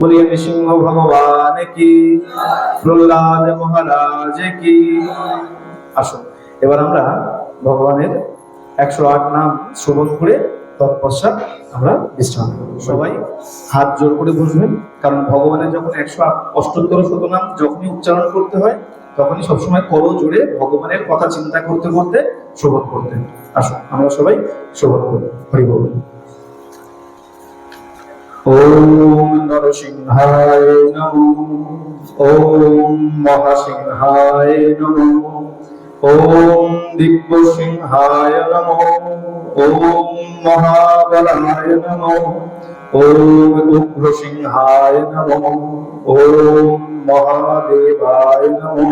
বলিয়ে নৃসিংহ ভগবান কি প্রহ্লাদ মহারাজ কি আসুন এবার আমরা ভগবানের একশো আট নাম শ্রবণ করে তৎপশ্চাৎ আমরা বিশ্রাম। সবাই হাত জোর করে বসবেন কারণ ভগবানের যখন একশো অষ্টোত্তর শতনাম যখনই উচ্চারণ করতে হয়, তখনই সবসময় করো জোরে ভগবানের কথা চিন্তা করতে করতে শ্রবণ করতে। আসুন আমরা সবাই শ্রবণ করি হরি বল ওম নরসিংহায় নমো। ওম মহাসিংহায় নমো। ওম দিব্য সিংহায় নমো। ওম মহাবলায় নমো। ওম উগ্র সিংহায় নমো। ওম মহাদেবায় নমো।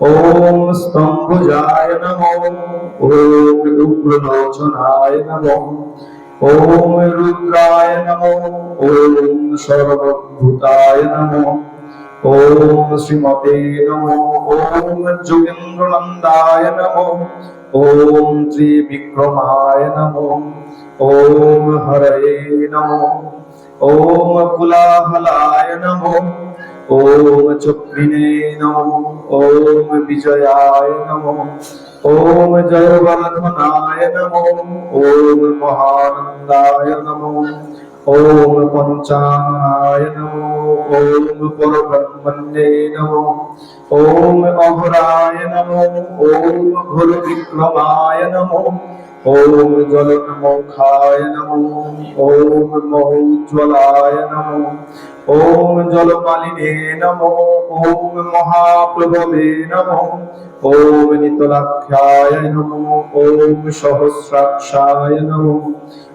ওম স্তম্ভজায় নমো। ওম উগ্রলোচনায় নমো ওম রুদ্রায় নমো ওম সর্বভূতায় নমো ওম শ্রীমতে নমো ওম যোগেন্দ্রনন্দায় নমো ওম ত্রিবিক্রমায় নমো ওম হরয়ে নমো ওম কুলাহলায় নমো ওম চক্রিণে নমো ওম বিজয়ায় নমো ওম জয়বর্ধনায় নমো ওম মহানন্দায় নমো ওম পঞ্চাননায় নমো ওম পরব্রহ্মণ্যে নমো ওম অঘরায় নমো ওম ঘোর বিক্রমায় নমো ওম জলন্মোক্ষায় নমো ওম মহোজ্জ্বলায় নমো ওম জলমালিনে নমো ওম মহাপ্রভবে নমো ওম নিতলাক্ষায় নমো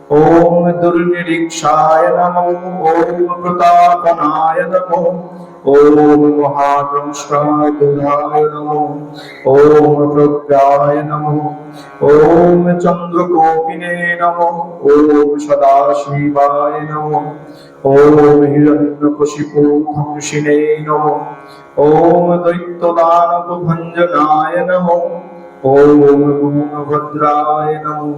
ওম সহস্রাক্ষায় নমো ওম দুর্নিরীক্ষায় নমো, ওম প্রতাপনায় নমো, ওম মহাদ্রংষ্টায় নমো, ওম প্রজ্ঞায় নমো, ওম চন্দ্রকোপিনে নমো, ওম সদাশিবায় নমো, ওম হিরণ্যকশিপু ধ্বংসিনে নমো ওম দৈত্যদানব ভঞ্জনায় নমো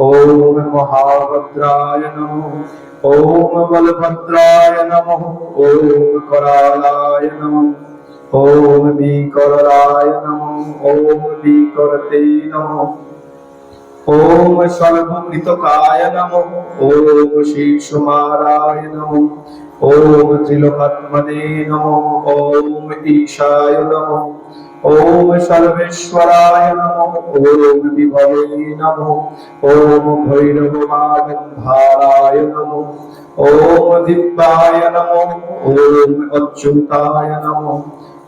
ওম গুণভদ্রায় নমো ওম মহাভদ্রায় নমো ওম বলভদ্রায় নমো ওম করালায় নমো ওম বিকরায় নমো ওম বিকরতে নমো ওম সর্বকৃতকায় নমো ওম শীর্ষমারায় নমো ওম ত্রিলোকাত্মনে নমো ওম ঈশায় নমো ওম সর্বেশ্বরায় নমো ওম বিভবে নমো ওম ভৈরবমাগন্ধারায় নমো ওম দিব্যায় নমো ওম অচ্যুতায় নমো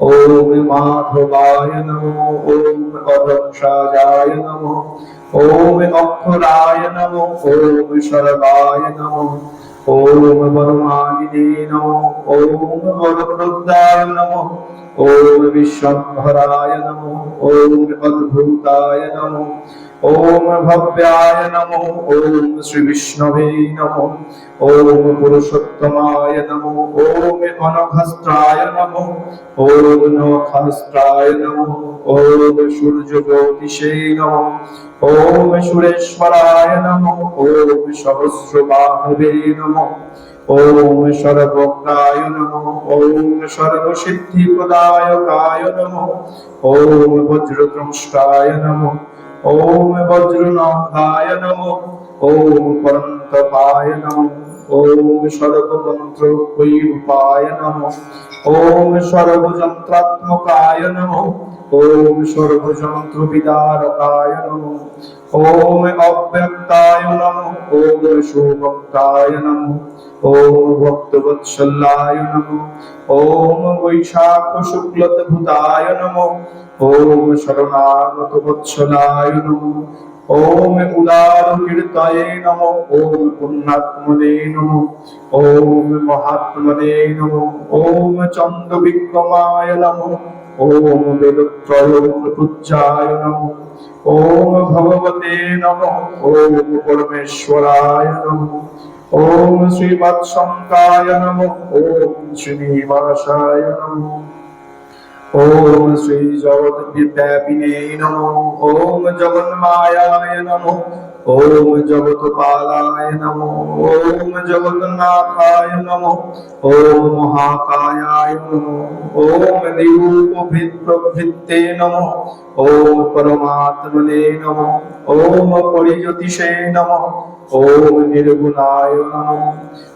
ওম মাধবায় নমো ওম অধক্ষাজায় নমো ওম অক্ষরায় নমো ওম সর্বায় নমো ওম বরমানিনে নমো ওম বরপ্রদায় নমো ওম বিশ্বম্ভরায় নমো ওম অদ্ভুতায় নমো ওম ভব্যায় নমো ওম শ্রী বিষ্ণবে নমো ওম পুরুষোত্তমায় নমো ওম অনঘস্ত্রায় নমো ওম নখস্ত্রায় নমো ওম সূর্যজ্যোতিষে নমো ওম সুরেশ্বরায় নমো, ওম সহস্রবাহবে নমো, ওম সর্বজ্ঞায় নমো, ওম সর্বসিদ্ধিপ্রদায়কায় নমো, ওম বজ্রদ্রষ্টায় নমো, ওম বজ্রনখায় নমো, ওম পরন্তপায় নমো ওম বৈরূপায় নমো ওম সর্বযন্ত্রাত্মকায় নমো ওম সর্বযন্ত্র বিদারকায় নমো ওম অব্যক্তায় নমো ওম সুভক্তায় নমো ওম ভক্তবৎসলায় নমো ওম বৈশাখ শুক্লদ্ভুতায় নমো ওম শরণাগত বৎসলায় নমো ওম উদার কীর্তয়ে নমো ওম পুণ্যাত্মনে নমো। ওম ভগবতে নমো। ওম পরমেশ্বরায় নমো। ওম শ্রীমৎসঙ্কায় নমো। ওম শ্রীনিবাসায় নমো। ওম শ্রী জগৎ বিদ্যাপিনে নমো। ওম জগন্মায়ায় নমো ওম জগৎপালায় নমো ওম জগন্নাথায় নমো ওম মহাকায়ায় নমো ওম দিরূপভৃত্তে নমো ওম পরমাত্মনে নমো ওম পরিজ্যোতিষে নমো ওম নির্গুণায় নমো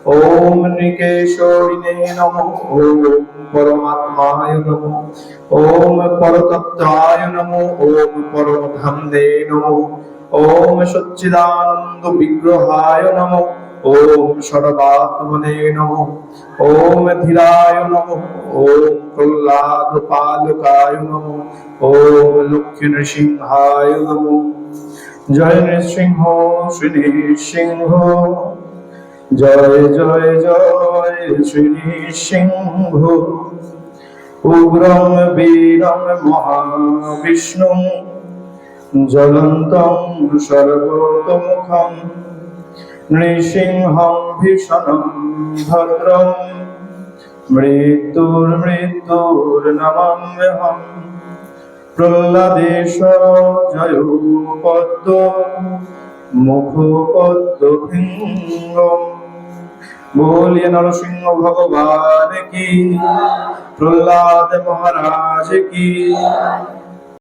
ওম নিকেশরিণে নমো ওম পরমাত্মায় নমো ওম পরতত্ত্বায় নমো ওম পরমধামনে নমো ওম সচ্চিদানন্দ বিগ্রহায় নমো ওম সর্বাত্মনে নমো ওম ধীরায় নমো ওম প্রহ্লাদ পালকায় নমো ওম লক্ষ্মী নৃসিংহায় নমো জয় জয় জয় শ্রী নৃসিংহ উগ্রম বীরম মহাবিষ্ণু জ্বলন্তং সর্বতোমুখম নৃসিংহম ভীষণম ভদ্রম মৃত্যুর্মৃত্যুর্নমাম্যহম প্রহ্লাদেশ জয় পদ্ম মুখ পদ্ম বলি নরসিংহ ভগবান কি? প্রহ্লাদ মহারাজ কি?